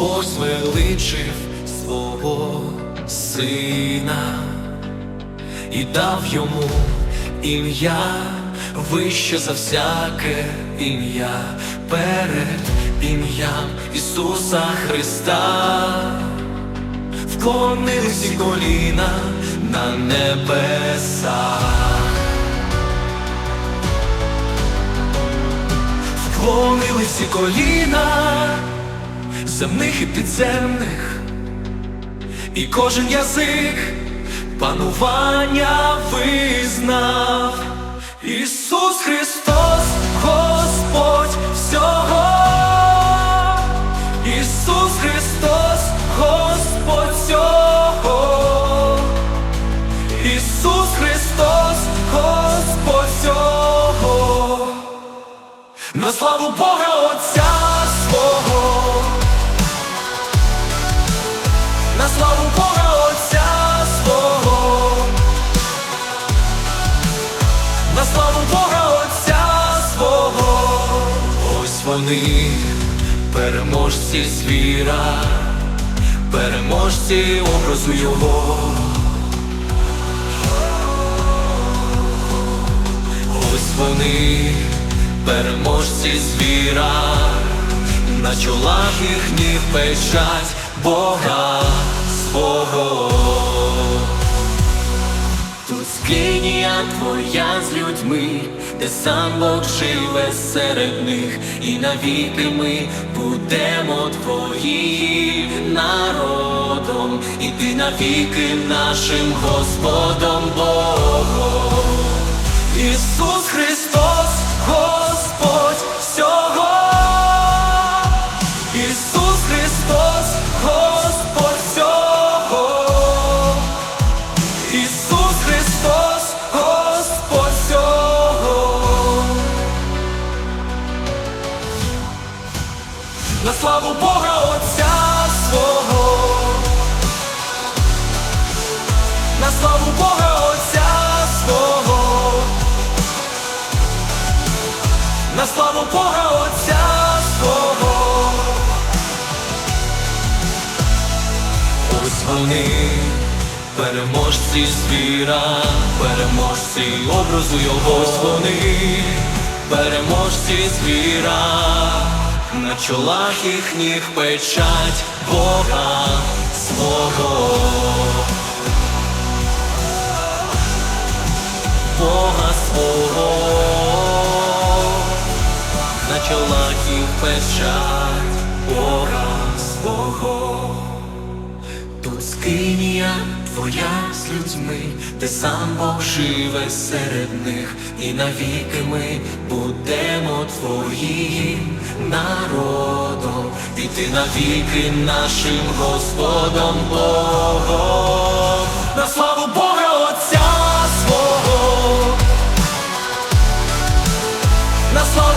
Бог звеличив свого сина і дав йому ім'я вище за всяке ім'я перед ім'ям Ісуса Христа. Вклонились коліна на небесах. Вклонились коліна земних і підземних, і кожен язик панування визнав. Ісус Христос, Господь всього. Ісус Христос, Господь всього. Ісус Христос, Господь всього. На славу Бога Отця свого, славу Бога Отця свого, на славу Бога Отця свого, ось вони, переможці звіра, переможці образу Його. Ось вони, переможці звіра, на чолах їхніх печать Бога свого. Тут скинія твоя з людьми, де сам Бог живе серед них, і навіки ми будемо твоїм народом, і ти навіки нашим Господом Богом. Ісус Христос, Господь На славу Бога Отця свого. На славу Бога Отця свого. На славу Бога Отця свого. Ось вони, переможці звіра, переможці образу його. Ось вони, переможці звіра, на чолах їхніх печать Бога свого. Бога свого, на чолах їх печать Бога свого. Тут скинія твоя з людьми, де сам Бог живе серед них, і навіки ми будемо твоїм народом, і ти навіки нашим Господом Богом, на славу Бога Отця свого, на славу.